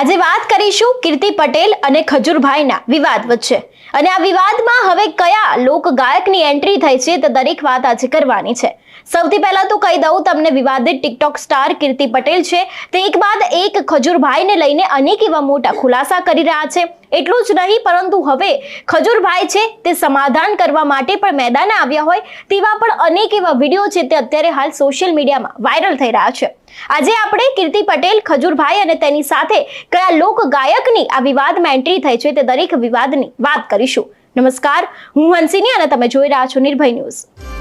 આજે વાત કરીશું કીર્તિ પટેલ અને ખજૂરભાઈના વિવાદ વચ્ચે. અને આ વિવાદમાં હવે કયા લોક ગાયકની એન્ટ્રી થઈ છે તે દરેક વાત આજે કરવાની છે. સૌથી પહેલા તો કહી દઉં તમને વિવાદિત ટિકટોક સ્ટાર કીર્તિ પટેલ છે. તે એક બાદ એક ખજૂરભાઈને લઈને અનેક એવા મોટા ખુલાસા કરી રહ્યા છે. એટલું જ નહીં, પરંતુ હવે ખજૂરભાઈ છે તે સમાધાન કરવા માટે પણ મેદાને આવ્યા હોય તેવા પણ અનેક એવા વીડિયો છે તે અત્યારે હાલ સોશિયલ મીડિયામાં વાયરલ થઈ રહ્યા છે. આજે આપણે કીર્તિ પટેલ, ખજૂરભાઈ અને તેની સાથે કયા લોક ગાયકની આ વિવાદમાં એન્ટ્રી થઈ છે તે દરેક વિવાદની વાત કરીશું. નમસ્કાર, હું હંસિની અને તમે જોઈ રહ્યા છો નિર્ભય ન્યૂઝ.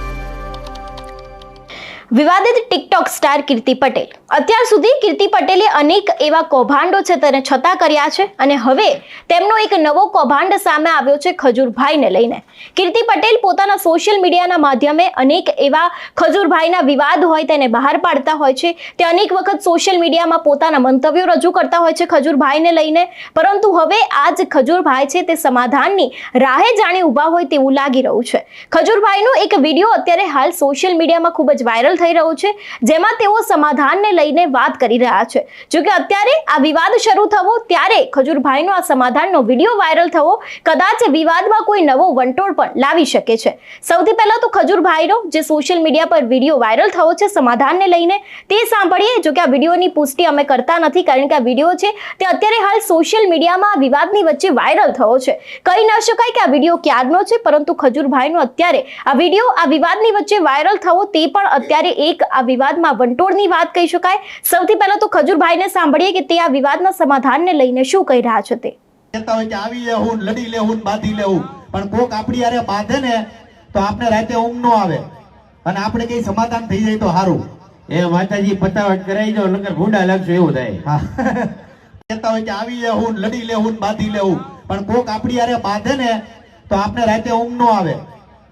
વિવાદિત ટિકટોક સ્ટાર કીર્તિ પટેલ. અત્યાર સુધી કીર્તિ પટેલે અનેક એવા કૌભાંડો છે તેને છતાં કર્યા છે અને હવે તેમનો એક નવો કૌભાંડ સામે આવ્યો છે ખજૂરભાઈને લઈને. કીર્તિ પટેલ પોતાના સોશિયલ મીડિયાના માધ્યમે અનેક એવા ખજૂરભાઈના વિવાદ હોય તેને બહાર પાડતા હોય છે. તે અનેક વખત સોશિયલ મીડિયામાં પોતાના મંતવ્યો રજૂ કરતા હોય છે ખજૂરભાઈને લઈને. પરંતુ હવે આ જ ખજૂરભાઈ છે તે સમાધાનની રાહે જાણે ઊભા હોય તેવું લાગી રહ્યું છે. ખજૂરભાઈનો એક વીડિયો અત્યારે હાલ સોશિયલ મીડિયામાં ખૂબ જ વાયરલ થઈ રહ્યું છે, જેમાં તેઓ સમાધાનને લઈને વાત કરી રહ્યા છે. જો કે અત્યારે આ વિવાદ શરૂ થવો, ત્યારે ખજૂરભાઈનો આ સમાધાનનો વીડિયો વાયરલ થવો, કદાચ વિવાદમાં કોઈ નવો વંટોળ પણ લાવી શકે છે. સૌથી પહેલા તો ખજૂરભાઈનો, જે સોશિયલ મીડિયા પર વીડિયો વાયરલ થયો છે, સમાધાનને લઈને, તે સાંભળીએ, જો કે આ વિડીયોની પુષ્ટિ અમે કરતા નથી, કારણ કે આ વીડિયો છે, તે અત્યારે હાલ સોશિયલ મીડિયામાં વિવાદની વચ્ચે વાયરલ થયો છે. કહી ન શકાય કે આ વીડિયો ક્યારનો છે, પરંતુ ખજૂરભાઈનો અત્યારે આ વીડિયો આ વિવાદની વચ્ચે વાયરલ થવો, તે પણ અત્યારે એક આ વિવાદમાં વંટોળની વાત કહી શકાય. સૌથી પહેલા તો ખજૂરભાઈને સાંભળીએ કે તે આ વિવાદના સમાધાનને લઈને શું કહી રહ્યા છે તે. કહેતા હોય કે આવી લેવું લડી લેવું બાંધી લેવું પણ કોક આપણી યારે બાંધે ને તો આપણે રાતે ઊંઘ નો આવે. અને આપણે કઈ સમાધાન થઈ જાય તો સારું એ માતાજી પતાવટ કરાઈ દો નકર ભૂંડા લાગશો એવું થાય. કહેતા હોય કે આવી લેવું લડી લેવું બાંધી લેવું પણ કોક આપણી યારે બાંધે ને તો આપણે રાતે ઊંઘ નો આવે.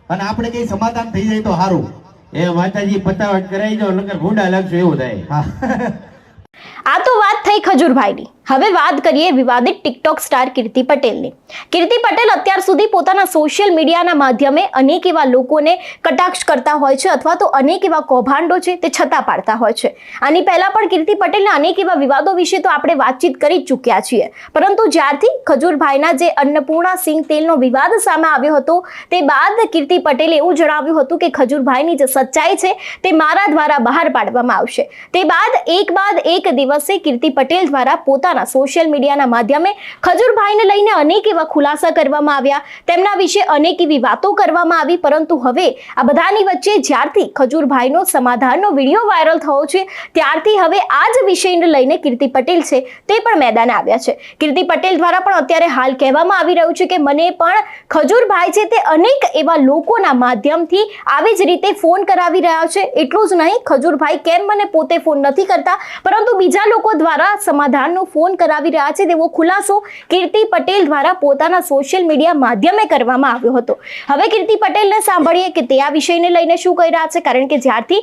અને આપણે કઈ સમાધાન થઈ જાય તો સારું એ માતાજી પતાવટ કરાઈ દો નકર ભૂંડા લાગશો એવું થાય. આ તો વાત થઈ ખજૂરભાઈની. હવે વાત કરીએ વિવાદિત ટિકટોક સ્ટાર કીર્તિ પટેલની. કીર્તિ પટેલ અત્યાર સુધી પોતાના સોશિયલ મીડિયાના માધ્યમે અનેક એવા લોકોને કટાક્ષ કરતા હોય છે અથવા તો અનેક એવા કૌભાંડો છે તે છતાં પાડતા હોય છે. આની પહેલાં પણ કીર્તિ પટેલના અનેક એવા વિવાદો વિશે તો આપણે વાતચીત કરી ચૂક્યા છીએ. પરંતુ જ્યારથી ખજૂરભાઈના જે અન્નપૂર્ણા સિંગ તેલનો વિવાદ સામે આવ્યો હતો, તે બાદ કીર્તિ પટેલે એવું જણાવ્યું હતું કે ખજૂરભાઈની જે સચ્ચાઈ છે તે મારા દ્વારા બહાર પાડવામાં આવશે. તે બાદ, એક બાદ, એક દિવસે કીર્તિ પટેલ દ્વારા પોતાના સોશિયલ મીડિયાના માધ્યમે ખજૂરભાઈને લઈને અનેક એવા ખુલાસા કરવામાં આવ્યા. તેમના વિશે અનેક એવી વાતો કરવામાં આવી, પરંતુ હવે આ બધાની વચ્ચે જ્યારથી ખજૂરભાઈનો સમાધાનનો વીડિયો વાયરલ થયો છે, ત્યારથી હવે આ જ વિષયને લઈને કીર્તિ પટેલ છે તે પણ મેદાને આવ્યા છે. કીર્તિ પટેલ દ્વારા પણ અત્યારે હાલ કહેવામાં આવી રહ્યું છે કે મને પણ ખજૂરભાઈ છે તે અનેક એવા લોકોના માધ્યમથી આવી જ રીતે ફોન કરાવી રહ્યા છે. એટલું જ નહીં, ખજૂરભાઈ કેમ મને પોતે ફોન નથી કરતા? પરંતુ બીજા લોકો દ્વારા સમાધાનનો ફોન કરાવી રહ્યા છે તેવો ખુલાસો કીર્તિ પટેલ દ્વારા પોતાના સોશિયલ મીડિયા માધ્યમે કરવામાં આવ્યો હતો. હવે કીર્તિ પટેલને સાંભળીએ કે તે આ વિષયને લઈને શું કહી રહ્યા છે, કારણ કે જ્યારથી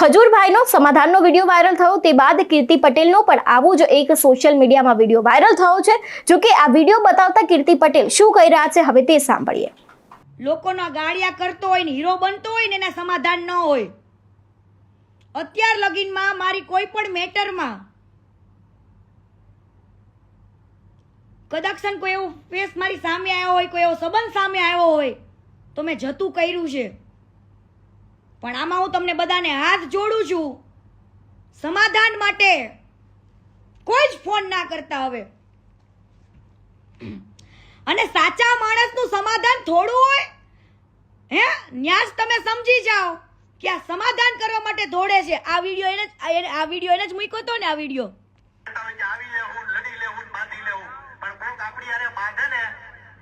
ખજૂરભાઈનો સમાધાનનો વીડિયો વાયરલ થયો તે બાદ કીર્તિ પટેલનો પણ આવો જ એક સોશિયલ મીડિયામાં વીડિયો વાયરલ થયો છે. જો કે આ વીડિયો બતાવતા કીર્તિ પટેલ શું કહી રહ્યા છે, હવે તે સાંભળીએ. લોકોના ગાળિયા કરતો હોય ને, હીરો બનતો હોય ને, એના સમાધાન ન હોય. અત્યાર લગીનમાં મારી કોઈ પણ મેટરમાં કદાચ કોઈ એવું ફેસ મારી સામે આવ્યો હોય, કોઈ એવો સંબંધ સામે આવ્યો હોય, તો મેં જતું કર્યું છે. પણ આમાં હું તમને બધાને હાથ જોડું છું. સમાધાન માટે કોઈ જ ફોન ના કરતા હવે. અને સાચા માણસનું સમાધાન થોડું હોય, હે? ન્યાસ તમે સમજી જાઓ કે આ સમાધાન કરવા માટે દોડે છે. આ વીડિયો એને- આ વીડિયો એને જ મૂક્યો હતો ને, આ વીડિયો કહેતા હોય કે આવી લેવું લડી લેવું ને બાંધી લેવું પણ કોક આપણી યારે બાંધે ને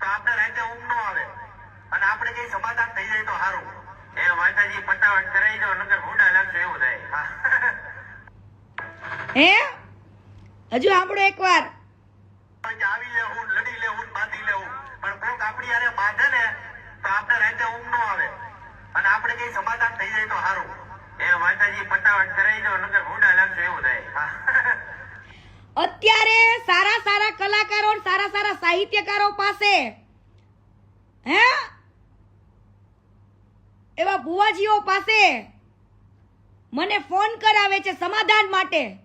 તો આપણે રાતે ઊંઘ નો આવે. અને આપણે કઈ સમાધાન થઈ જાય તો સારું. એ માતાજી પટાવટ કરાવી દો નકર ભૂંડા લાગશે એવું થાય. હે. હજુ સાંભળો એકવાર. આવી લેવું લડી લેવું બાંધી લેવું પણ કોક આપણી યારે બાંધે ને તો આપણે રાતે ઊંઘ નો આવે. અને આપણે કઈ સમાધાન થઈ જાય તો સારું. એ માતાજી પટાવટ કરાવી દો નકર ભૂંડા લાગશે એવું થાય. અત્યારે સારા સારા કલાકારો સારા સારા સાહિત્યકારો પાસે. હે? એવા ભુવાજીઓ પાસે મને ફોન કરાવે છે સમાધાન માટે.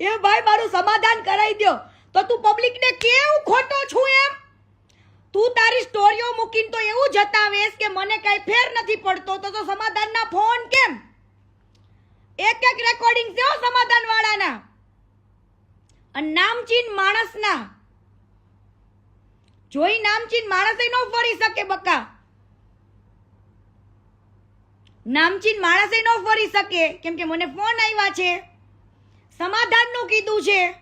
એ ભાઈ, મારું સમાધાન કરાવી દ્યો. તો તું પબ્લિકને કેવું ખોટો છું એમ? તું તારી સ્ટોરીઓ મૂકીને તો એવું જતાવેશ કે મને કઈ ફેર નથી પડતો. તો તો સમાધાનના ફોન કેમ? એક એક રેકોર્ડિંગ છે સમાધાન વાળાના અને નામચીન માણસના? જોઈ નામચીન માણસે ન ફરી શકે બકા. નામચીન માણસે ન ફરી શકે. કેમ કે મને ફોન આવ્યા છે. સમાધાનનું કીધું છે.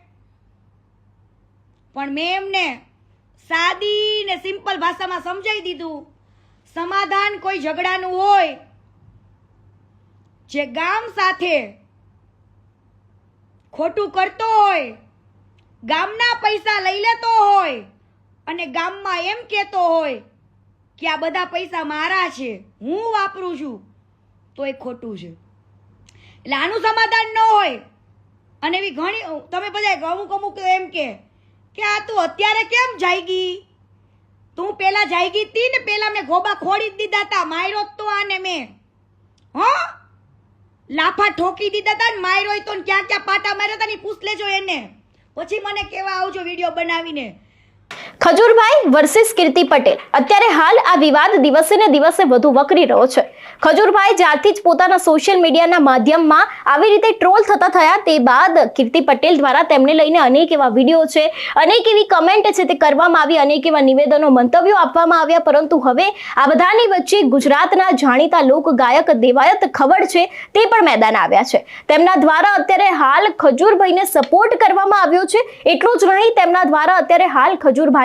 પણ મેં એમને સાદી ને સિમ્પલ ભાષામાં સમજાવી દીધું. સમાધાન કોઈ ઝઘડાનું હોય. જે ગામ સાથે ખોટું કરતો હોય, ગામના પૈસા લઈ લેતો હોય અને ગામમાં એમ કહેતો હોય કે આ બધા પૈસા મારા છે, હું વાપરું છું, તો એ ખોટું છે. એટલે આનું સમાધાન ન હોય. અને એવી ઘણી, તમે બધા અમુક અમુક એમ કે કે આ તું અત્યારે કેમ જાયગી તું પેલા જાયગી તી ને પેલા મેં ગોબા ખોડી દીધા તા માયરો તો આને મેં. હો? લાફા ઠોકી દીધા તા ને માયરો તો ક્યાં ક્યાં પાટા માર્યા તા ને પૂછ લેજો એને. પછી મને કેવા આવજો વીડિયો બનાવીને. ખજૂરભાઈ વર્સિસ કીર્તિ પટેલ. અત્યારે હાલ આ વિવાદ દિવસે ને દિવસે વધુ વકરી રહ્યો છે. ખજૂરભાઈ જ્યારથી જ પોતાના સોશિયલ મીડિયાના માધ્યમમાં આવી રીતે ટ્રોલ થતા થયા તે બાદ કીર્તિ પટેલ દ્વારા તેમને લઈને અનેક એવા વીડિયો છે, અનેક એવી કમેન્ટ છે તે કરવામાં આવી, અનેક એવા નિવેદનો, મંતવ્યો આપવામાં આવ્યા. પરંતુ હવે આ બધાની વચ્ચે ગુજરાતના જાણીતા લોક ગાયક દેવાયત ખવડ છે તે પણ મેદાન આવ્યા છે. તેમના દ્વારા અત્યારે હાલ ખજૂરભાઈને સપોર્ટ કરવામાં આવ્યો છે. એટલું જ નહીં, તેમના દ્વારા અત્યારે હાલ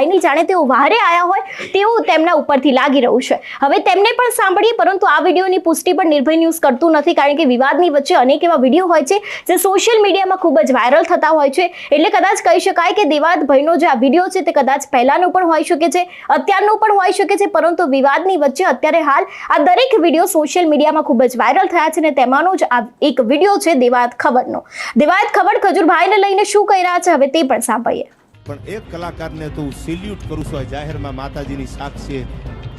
ખજૂરભાઈની જાણે તેઓ વારે આયા હોય તેવું તેમના ઉપરથી લાગી રહ્યું છે. હવે તેમને પણ સાંભળીએ, પરંતુ આ વિડીયોની પુષ્ટિ પણ નિર્ભય ન્યૂઝ કરતું નથી, કારણ કે વિવાદની વચ્ચે અનેક એવા વીડિયો હોય છે, જે સોશિયલ મીડિયામાં ખૂબ જ વાયરલ થતા હોય છે. એટલે કદાચ કહી શકાય કે દેવાદ ભાઈનો જે આ વીડિયો છે, તે કદાચ પહેલાનો પણ હોઈ શકે છે, અત્યારનો પણ હોઈ શકે છે, પરંતુ વિવાદની વચ્ચે અત્યારે હાલ આ દરેક વીડિયો સોશિયલ મીડિયામાં ખૂબ જ વાયરલ થયા છે, અને તેમાંનો જ આ એક વીડિયો છે, દેવાયત ખબરનો. દેવાયત ખબર ખજુરભાઈને લઈને શું કહી રહ્યા છે, હવે તે પણ સાંભળીએ. પણ એક કલાકારને તો હું સેલ્યુટ કરું છું આ જાહેરમાં માતાજીની સાક્ષી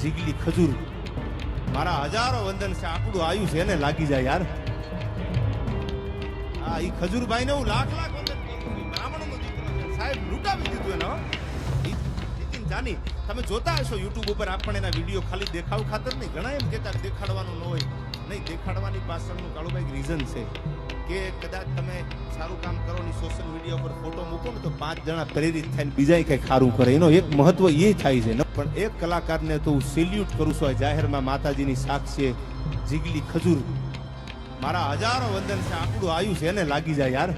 જીગલી ખજૂર. મારા હજારો વંદન છે આપણું આયુ છે એને લાગી જાય યાર. હા એ ખજૂરભાઈને હું લાખ લાખ વંદન કરું છું. બ્રાહ્મણનો દીકરો છે. સાહેબ, લૂંટાવી દીધું એનો જાની, તમે જોતા હશો યુટ્યુબ ઉપર આપણને એના વીડિયો ખાલી દેખાવ ખાતર નહીં. ઘણા એમ કહેતા, દેખાડવાનું ન હોય. નહીં, દેખાડવાની પાછળનું કાળુભાઈ રીઝન છે કે કદાચ તમે સારું કામ કરો સોશિયલ મીડિયા ઉપર ફોટો મૂકો ને તો પાંચ જણા પ્રેરિત થાય બીજા કંઈ ખારું કરે. એનો એક મહત્વ એ થાય છે. પણ એક કલાકારને તો હું સેલ્યુટ કરું છું જાહેરમાં માતાજીની સાક્ષી જીગલી ખજૂર. મારા હજારો વંદન છે આપણું આયુ છે, એને લાગી જાય યાર.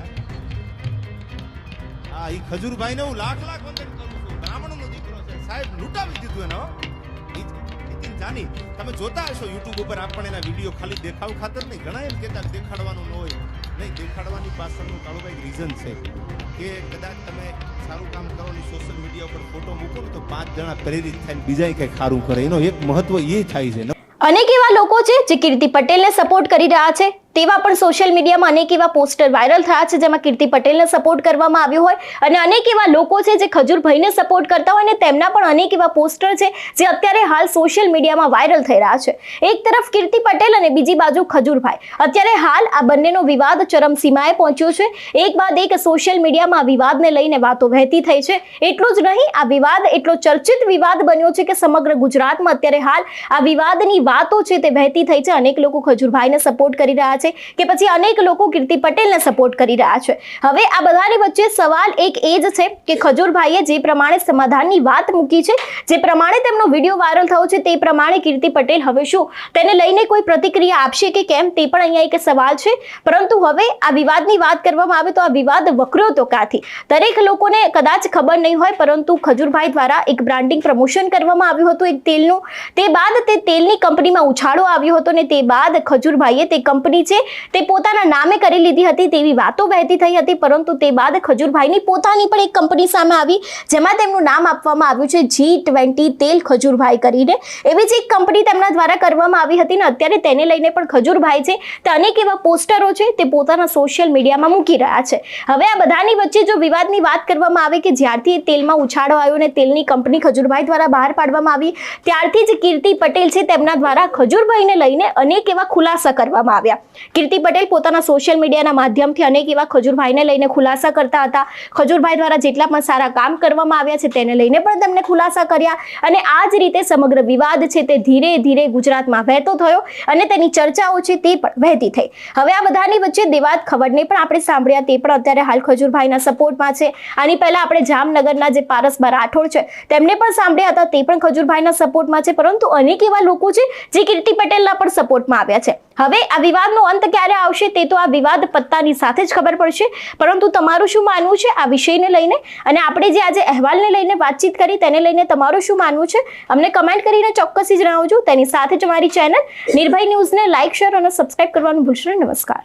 હા એ ખજૂરભાઈને હું લાખ લાખ વંદન કરું છું. બ્રાહ્મણનો દીકરો છે. સાહેબ, લૂંટાવી દીધું એને જાની, તમે જોતા હશો યુટ્યુબ ઉપર આપણને એના વીડિયો ખાલી દેખાવ ખાતર નહીં. ઘણા એમ કહેતા, દેખાડવાનું ન હોય. નહીં દેખાડવાની પાછળનું કાળુભાઈ રીઝન છે કે કદાચ તમે સારું કામ કરો ને સોશિયલ મીડિયા ઉપર ફોટો મૂકો ને તો પાંચ જણા પ્રેરિત થાય બીજા કંઈ ખારું કરે. એનો એક મહત્વ એ થાય છે. અનેક એવા લોકો છે જે કીર્તિ પટેલને સપોર્ટ કરી રહ્યા છે. તેવા પણ સોશિયલ મીડિયામાં અનેક એવા પોસ્ટર વાયરલ થયા છે, જેમાં કીર્તિ પટેલને સપોર્ટ કરવામાં આવ્યો હોય અને અનેક એવા લોકો છે જે ખજૂરભાઈને સપોર્ટ કરતા હોય અને તેમના પણ અનેક એવા પોસ્ટર છે, જે અત્યારે હાલ સોશિયલ મીડિયામાં વાયરલ થઈ રહ્યા છે. એક તરફ કીર્તિ પટેલ અને બીજી બાજુ ખજૂરભાઈ. અત્યારે હાલ આ બંનેનો વિવાદ ચરમસીમાએ પહોંચ્યો છે. એક બાદ એક સોશિયલ મીડિયામાં આ વિવાદને લઈને વાતો વહેતી થઈ છે. એટલું જ નહીં, આ વિવાદ, એટલો ચર્ચિત વિવાદ બન્યો છે કે સમગ્ર ગુજરાતમાં અત્યારે હાલ આ વિવાદની વાતો છે તે વહેતી થઈ છે. અનેક લોકો ખજૂરભાઈને સપોર્ટ કરી રહ્યા છે. કે પછી અનેક લોકો કીર્તિ પટેલને સપોર્ટ કરી રહ્યા છે. હવે આ બધાની વચ્ચે સવાલ એક એ જ છે કે ખજૂરભાઈએ જે પ્રમાણે સમાધાનની વાત મૂકી છે, જે પ્રમાણે તેમનો વીડિયો વાયરલ થયો છે, તે પ્રમાણે કીર્તિ પટેલ હવે શું? તેને લઈને કોઈ પ્રતિક્રિયા આપશે કે કેમ? તે પણ અહીંયા એક સવાલ છે. પરંતુ હવે આ વિવાદની વાત કરવામાં આવે તો આ વિવાદ વકર્યો તો કાથી? દરેક લોકોને કદાચ ખબર નહીં હોય, પરંતુ ખજૂરભાઈ દ્વારા એક બ્રાન્ડિંગ પ્રમોશન કરવામાં આવ્યું હતું એક તેલનું. તે બાદ તે તેલની કંપનીમાં ઉછાળો આવ્યો હતો ને તે બાદ ખજૂરભાઈએ તે કંપની છે તે પોતાના નામે કરી લીધી હતી તેવી વાતો વહેતી થઈ હતી, પરંતુ તે બાદ ખજૂરભાઈની પોતાની પણ એક કંપની સામે આવી, જેમાં તેમનું નામ આપવામાં આવ્યું છે જી ટ્વેન્ટી તેલ ખજૂરભાઈ કરીને. એવી જ એક કંપની તેમના દ્વારા કરવામાં આવી હતી ને અત્યારે તેને લઈને પણ ખજૂરભાઈ છે. તે અનેક એવા પોસ્ટરો છે, તે પોતાના સોશિયલ મીડિયામાં મૂકી રહ્યા છે. હવે આ બધાની વચ્ચે જો વિવાદની વાત કરવામાં આવે કે જ્યારથી એ તેલમાં ઉછાળો આવ્યો ને તેલની કંપની ખજૂરભાઈ દ્વારા બહાર પાડવામાં આવી, ત્યારથી જ કીર્તિ પટેલ છે તેમના દ્વારા ખજૂરભાઈને લઈને અનેક એવા ખુલાસા કરવામાં આવ્યા. કીર્તિ પટેલ પોતાના સોશિયલ મીડિયાના માધ્યમથી અનેક એવા ખજૂરભાઈને લઈને ખુલાસા કરતા હતા. ખજૂરભાઈ દ્વારા જેટલા પણ સારા કામ કરવામાં આવ્યા છે તેને લઈને પણ તેમણે ખુલાસા કર્યા અને આ જ રીતે સમગ્ર વિવાદ છે તે ધીરે ધીરે ગુજરાતમાં વહેતો થયો અને તેની ચર્ચાઓ છે તે પણ વહેતી થઈ. હવે આ બધાની વચ્ચે દેવાદ ખબરને પણ આપણે સાંભળ્યા તે પણ અત્યારે હાલ ખજૂરભાઈના સપોર્ટમાં છે. આની પહેલા આપણે જામનગરના જે પારસભા રાઠોડ છે તેમને પણ સાંભળ્યા હતા, તે પણ ખજૂરભાઈના સપોર્ટમાં છે. પરંતુ અનેક એવા લોકો છે જે કીર્તિ પટેલના પણ સપોર્ટમાં આવ્યા છે. હવે આ વિવાદનો અંત ક્યારે આવશે તે તો આ વિવાદ પત્તાની સાથે જ ખબર પડશે. પરંતુ તમારું શું માનવું છે આ વિષયને લઈને? અને આપણે જે આજે અહેવાલને લઈને વાતચીત કરી તેને લઈને તમારું શું માનવું છે? અમને કમેન્ટ કરીને ચોક્કસથી જણાવજો. તેની સાથે જ અમારી ચેનલ નિર્ભય ન્યૂઝને લાઇક શેર અને સબસ્ક્રાઇબ કરવાનું ભૂલશો નમસ્કાર.